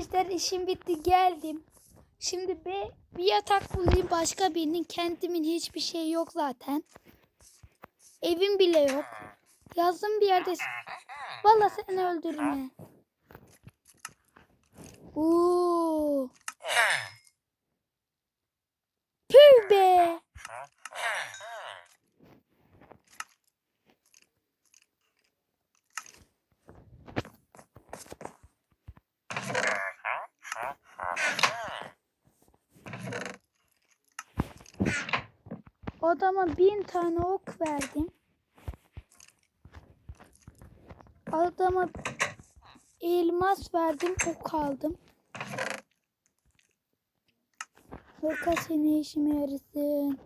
Arkadaşlar işim bitti geldim. Şimdi bir, bir yatak bulayım başka birinin. Kendimin hiçbir şey yok zaten. Evim bile yok. Yazdım bir yerde. Vallahi seni öldürme. Oo. Püh be. Adama bin tane ok verdim. Adama elmas verdim, ok aldım. Baka seni işime yarasın.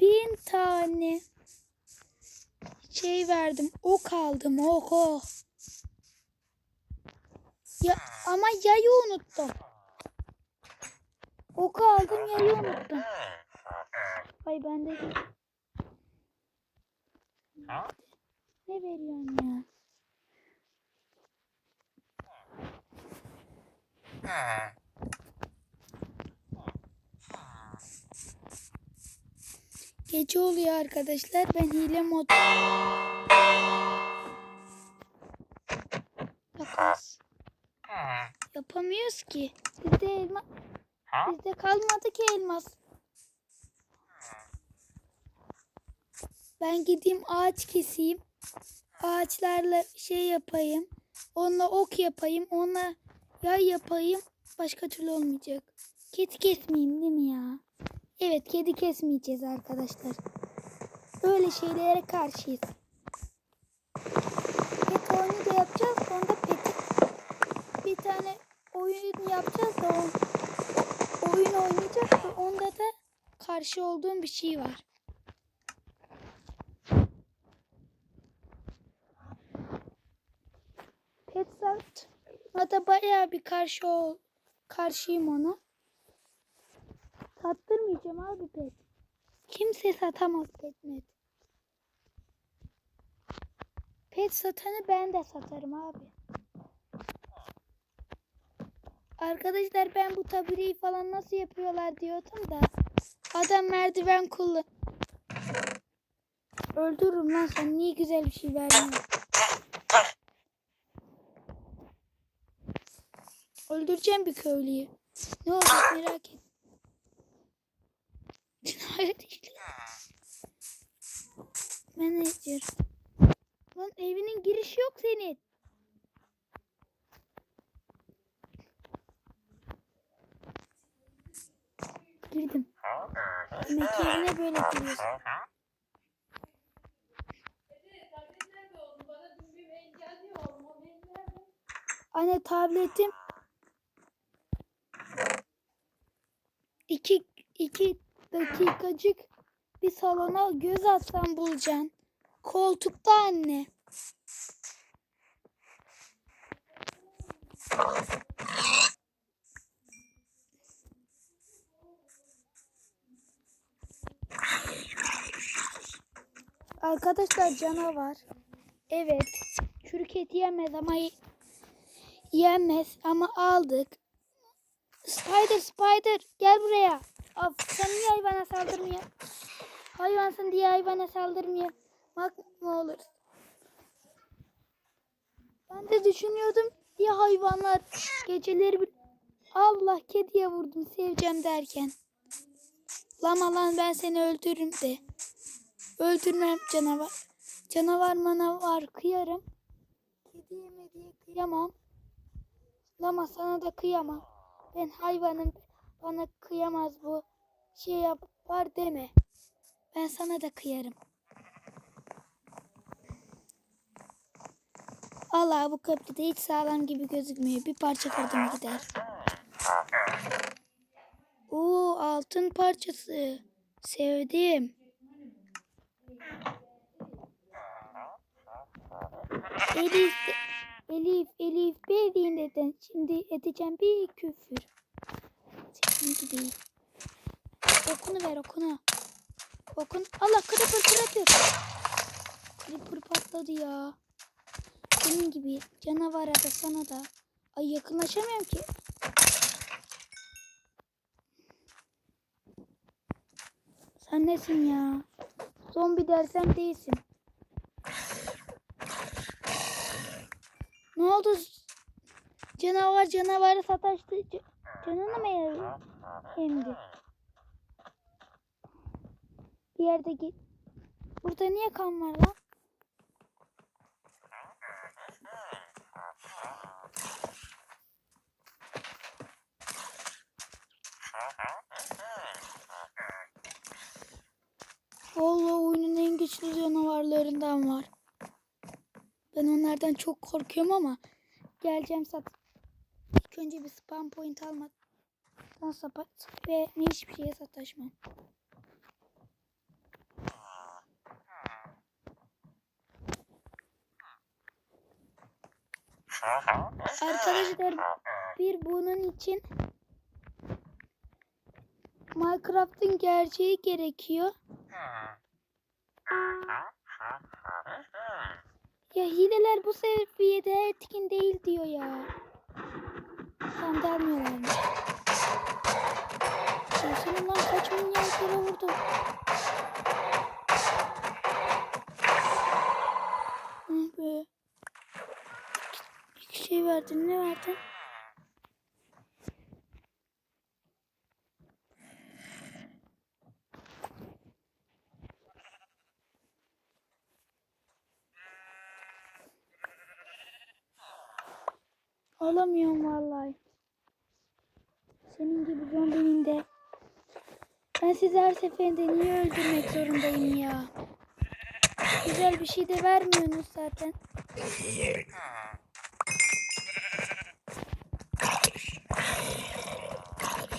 Bin tane şey verdim, ok aldım, ok ok. Ya, ama yayı unuttum. Oku aldım, yayı unuttum. Ay ben de ne veriyorsun ya? Gece oluyor arkadaşlar. Ben hile mod. Takas. Yapamıyoruz ki. Bizde elma bizde kalmadı ki elmas. Ben gideyim ağaç keseyim. Ağaçlarla şey yapayım. Onunla ok yapayım. Onunla yay yapayım. Başka türlü olmayacak. Kedi kesmeyeyim değil mi ya? Evet kedi kesmeyeceğiz arkadaşlar. Böyle şeylere karşıyız. Pet oyunu da yapacağız. Onda pet bir tane oyun yapacağız da on, oyun oynayacağız da onda da karşı olduğum bir şey var. Pet Sat'a da bayağı bir karşı ol, karşıyım ona. Sattırmayacağım abi pet. Kimse satamaz pet net. Pet satanı ben de satarım abi. Arkadaşlar ben bu tabureyi falan nasıl yapıyorlar diyordum da. Adam merdiven kullan. Öldürürüm lan sen niye güzel bir şey vermiyorsun. Öldüreceğim bir köylüyü. Ne olacak merak et. Hayır işte. Manager. Lan evinin girişi yok senin. Girdim. Demek ki evine böyle giriyorsun. Anne tabletim iki, iki dakikacık bir salona göz atsan bulacaksın. Koltukta anne. Arkadaşlar canavar. Evet. Çürük et yemez ama yemez ama aldık. Spider Spider gel buraya. Of, sen niye hayvana saldırmıyor? Hayvansın diye hayvana saldırmıyor. Bak ne olur. Ben de düşünüyordum diye hayvanlar geceleri bir... Allah kediye vurdum seveceğim derken. Lama lan ben seni öldürürüm de. Öldürmem canavar. Canavar manavar kıyarım. Kediye mediye kıyamam. Lama sana da kıyamam. Ben hayvanım bana kıyamaz bu. Şey yapar deme. Ben sana da kıyarım. Allah bu köprüde hiç sağlam gibi gözükmüyor. Bir parça kırdım gider. Oo altın parçası. Sevdim. Elif, Elif, Elif bildiğinde de şimdi edeceğim bir küfür. Senin gibi. Okunu ver okunu. Okun. Allah creeper creeper. Creeper patladı ya. Senin gibi canavara da sana da. Ay yakınlaşamıyorum ki. Sen nesin ya? Zombi dersem değilsin. Ne oldu? Canavar canavara sataştı. C- canını mı emdi? Bir yerde git. Burada niye kan var lan? En güçlü canavarlarından var. Ben onlardan çok korkuyorum ama geleceğim sat. İlk önce bir spam point almadan sapat ve hiçbir şeye sataşmam. Arkadaşlar bir bunun için Minecraft'ın gerçeği gerekiyor. Ya hileler bu seviyede etkin değil diyor ya. Tam. Ya senin lan kaç milyar kere vurdum. Be. İki şey verdin ne verdin? Alamıyorum vallahi. Senin gibi zombinin de. Ben sizi her seferinde niye öldürmek zorundayım ya? Güzel bir şey de vermiyorsunuz zaten.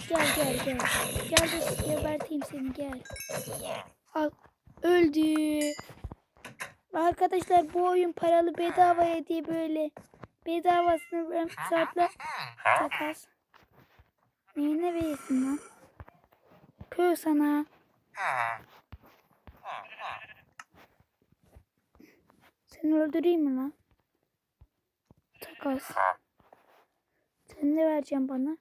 Gel gel gel. Gel de geberteyim seni gel. Al. Öldü. Arkadaşlar bu oyun paralı bedavaya diye böyle bedavasını ben saatle takas. Neyine verirsin lan? Kör sana. Seni öldüreyim mi lan? Takas. Sen ne vereceksin bana?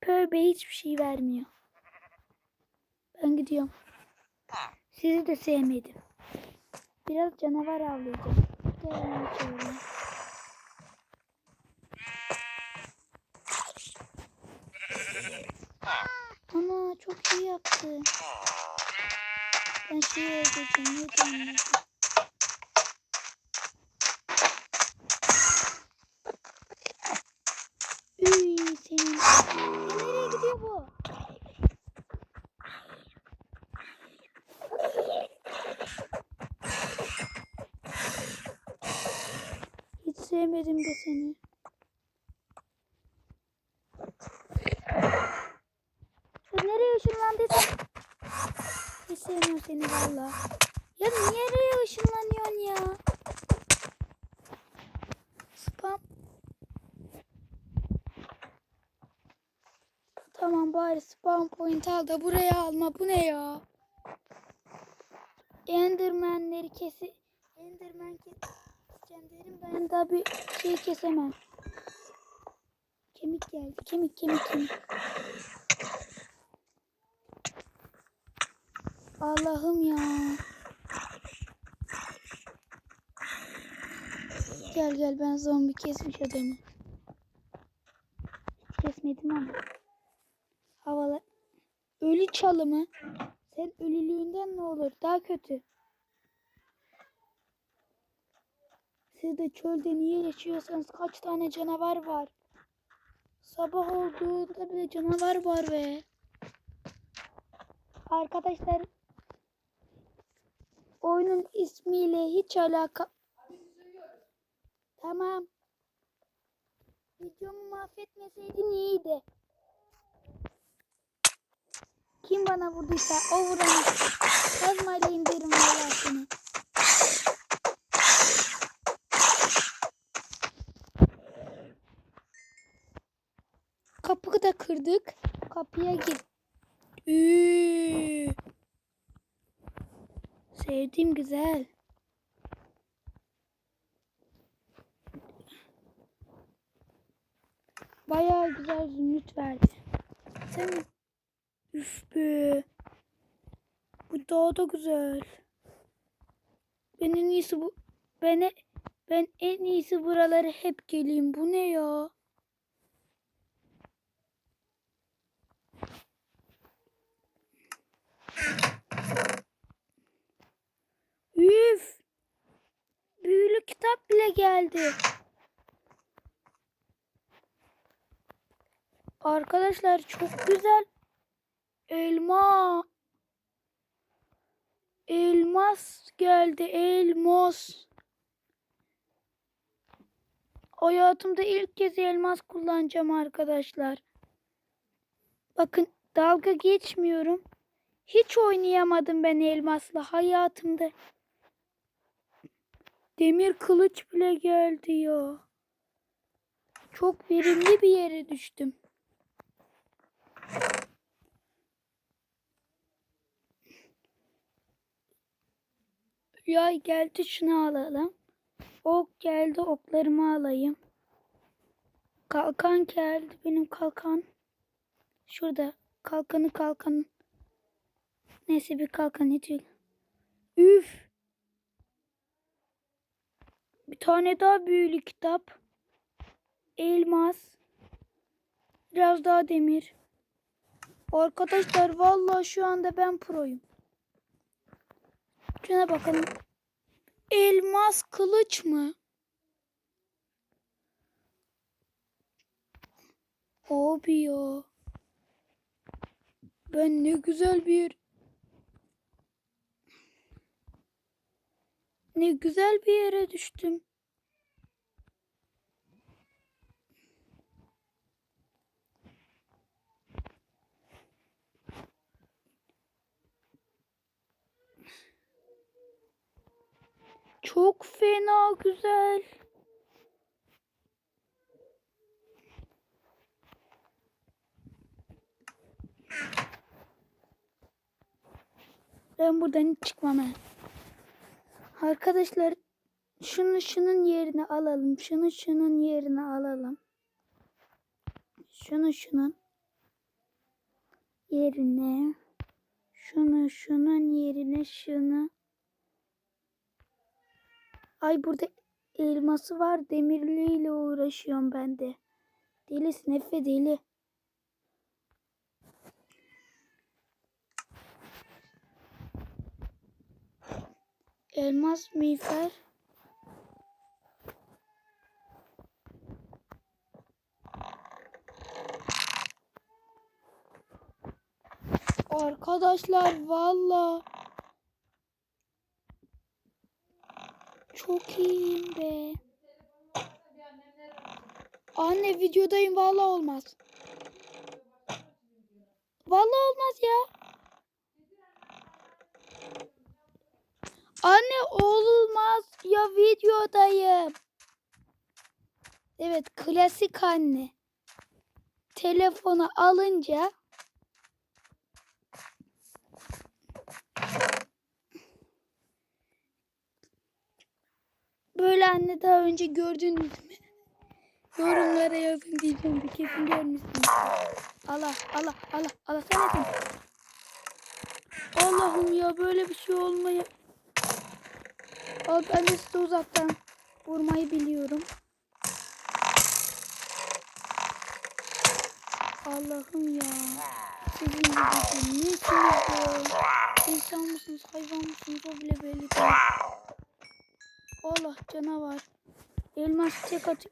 Tövbe hiçbir şey vermiyor. Ben gidiyorum. Sizi de sevmedim. Biraz canavar avlayacağım. Gel Ana çok iyi yaptı. Ben şeyi öldüreceğim. Ne. Ya nereye gidiyor bu? Hiç sevmedim de seni. Sen nereye ışınlandın? Hiç sevmiyorum seni valla. Ya nereye ışınlanıyorsun ya? Spam. Tamam bari spam point al da buraya alma. Bu ne ya? Enderman'leri kesi... Enderman keseceğim derim. Ben daha bir şey kesemem. Kemik geldi. Kemik kemik kemik. Allah'ım ya. Gel gel ben zombi kesmiş adamı. Kesmedim ama. Havalı. Ölü çalı mı? Sen ölülüğünden ne olur? Daha kötü. Siz de çölde niye yaşıyorsanız kaç tane canavar var? Sabah olduğunda bile canavar var be. Arkadaşlar oyunun ismiyle hiç alaka... Tamam. Videomu mahvetmeseydin iyiydi. Kim bana vurduysa o vuranı kazmayla indiririm valla seni. Kapıyı da kırdık. Kapıya gir. Üü. Sevdiğim güzel. bayağı güzel zümrüt verdi. Sen? Üf be. Bu daha da güzel. Ben en iyisi bu. Ben, e- ben en iyisi buralara hep geleyim. Bu ne ya? Üf. Büyülü kitap bile geldi. Arkadaşlar çok güzel. Elma. Elmas geldi. Elmas. Hayatımda ilk kez elmas kullanacağım arkadaşlar. Bakın dalga geçmiyorum. Hiç oynayamadım ben elmasla hayatımda. Demir kılıç bile geldi ya. Çok verimli bir yere düştüm. Yay geldi şunu alalım. Ok geldi oklarımı alayım. Kalkan geldi benim kalkan. Şurada kalkanı kalkan. Neyse bir kalkan yetiyor. Üf. Bir tane daha büyülü kitap. Elmas. Biraz daha demir. Arkadaşlar vallahi şu anda ben proyum. Şuna bakalım. Elmas kılıç mı? Abi ya. Ben ne güzel bir ne güzel bir yere düştüm. Çok fena güzel. Ben buradan çıkmam. ha. Arkadaşlar şunu şunun yerine alalım. Şunu şunun yerine alalım. Şunu şunun yerine. Şunu şunun yerine şunu. Ay burada elması var. Demirliyle uğraşıyorum ben de. Delisin Efe deli. Elmas miğfer. Arkadaşlar valla çok iyiyim be. Anne videodayım valla olmaz. Valla olmaz ya. Anne olmaz ya videodayım. Evet klasik anne. Telefonu alınca böyle anne daha önce gördünüz mü? Yorumlara yazın diyeceğim bir kesin görmüşsünüz. Allah Allah Allah Allah sen. Allah'ım ya böyle bir şey olmaya. Al ben de size uzaktan vurmayı biliyorum. Allah'ım ya. Sizin gibi ne çocuk? İnsan mısınız, hayvan mısınız o bile belli değil. Allah canavar. Elmas tek at.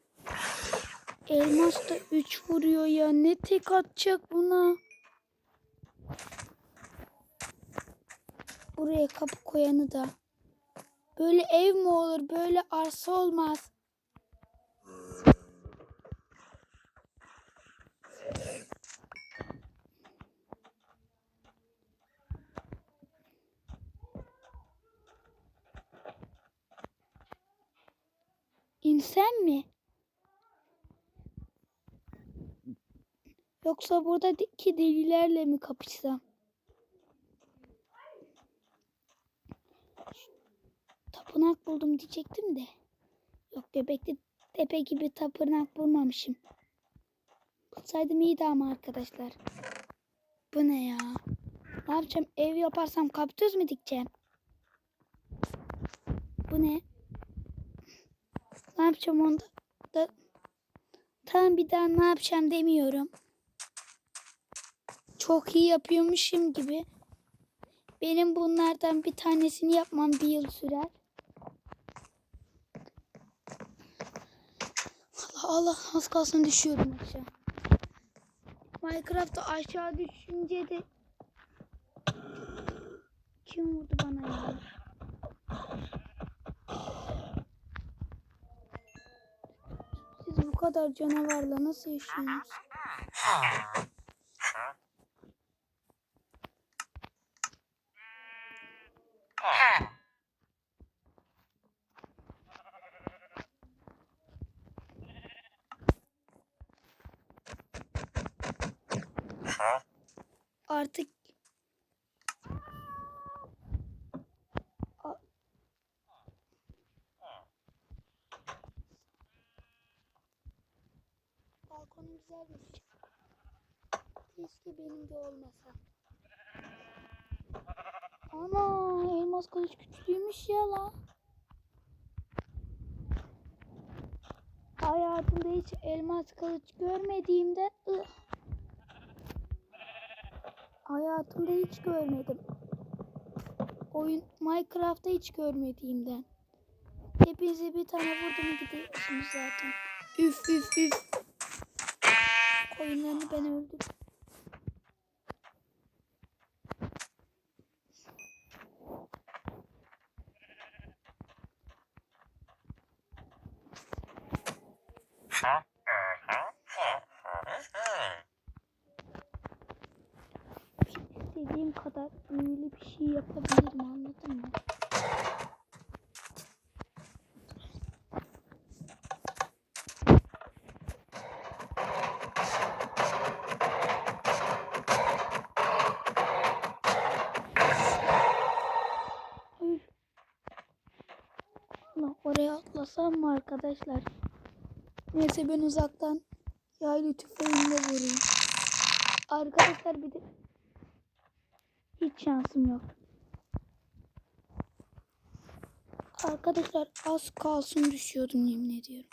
Elmas da 3 vuruyor ya. Ne tek atacak buna? Buraya kapı koyanı da. Böyle ev mi olur? Böyle arsa olmaz. İnsan mi? Yoksa buradaki delilerle mi kapışsam? Tapınak buldum diyecektim de. Yok göbekli tepe gibi tapınak bulmamışım. Batsaydım iyiydi ama arkadaşlar. Bu ne ya? Ne yapacağım? Ev yaparsam kaktüs mü dikeceğim? Bu ne? Ne yapacağım onda? Da... Tamam bir daha ne yapacağım demiyorum. Çok iyi yapıyormuşum gibi. Benim bunlardan bir tanesini yapmam bir yıl sürer. Allah az kalsın düşüyorum aşağı. Minecraft'ta aşağı düşünce de kim vurdu bana ya? Siz bu kadar canavarla nasıl yaşıyorsunuz? Balkonum güzelmiş. Keşke benim de olmasa. Ana elmas kılıç güçlüymüş ya la. Hayatımda hiç elmas kılıç görmediğimde ıh. Hayatımda hiç görmedim. Oyun Minecraft'ta hiç görmediğimden. Hepinize bir tane vurdum gidiyorsunuz zaten. Üf üf üf. Ben öldüm. İstediğim kadar büyülü bir şey yapabilirim anladın mı? Oraya atlasam mı arkadaşlar? Neyse ben uzaktan yaylı tüfeğimle vurayım. Arkadaşlar bir de hiç şansım yok. Arkadaşlar az kalsın düşüyordum yemin ediyorum.